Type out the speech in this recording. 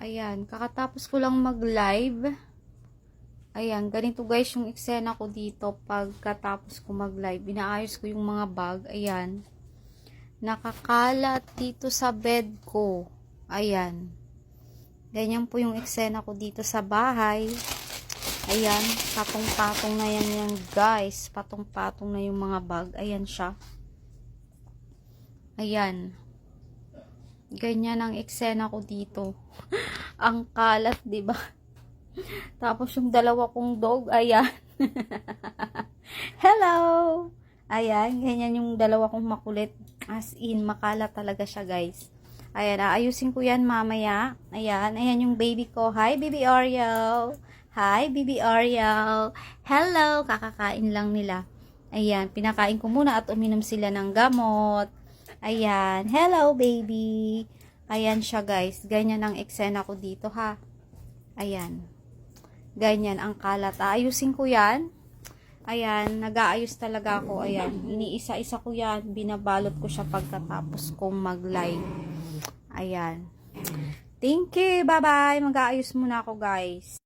Ayan, kakatapos ko lang mag-live. Ayan, ganito guys yung eksena ko dito pagkatapos ko mag-live. Inaayos ko yung mga bag. Ayan. Nakakalat dito sa bed ko. Ayan. Ganyan po yung eksena ko dito sa bahay. Ayan, patong-patong na yan yan guys. Patong-patong na yung mga bag. Ayan siya. Ayan. Ganyan ang eksena ko dito. ang kalat, 'di ba? Tapos yung dalawa kong dog, ayan. Hello! Ayan, ganyan yung dalawa kong makulit. As in, makalat talaga siya, guys. Ayan, aayusin ko yan mamaya. Ayan, ayan yung baby ko. Hi, baby Oreo! Hi, baby Oreo! Hello! Kakakain lang nila. Ayan, pinakain ko muna at uminom sila ng gamot. Ayan. Hello, baby. Ayan siya, guys. Ganyan ang eksena ko dito, ha. Ayan. Ganyan ang kalat. Aayusin ko yan. Ayan. Nag-aayos talaga ako. Ayan. Iniisa-isa ko yan. Binabalot ko siya pagkatapos kong mag-live. Ayan. Thank you. Bye-bye. Mag-aayos muna ako, guys.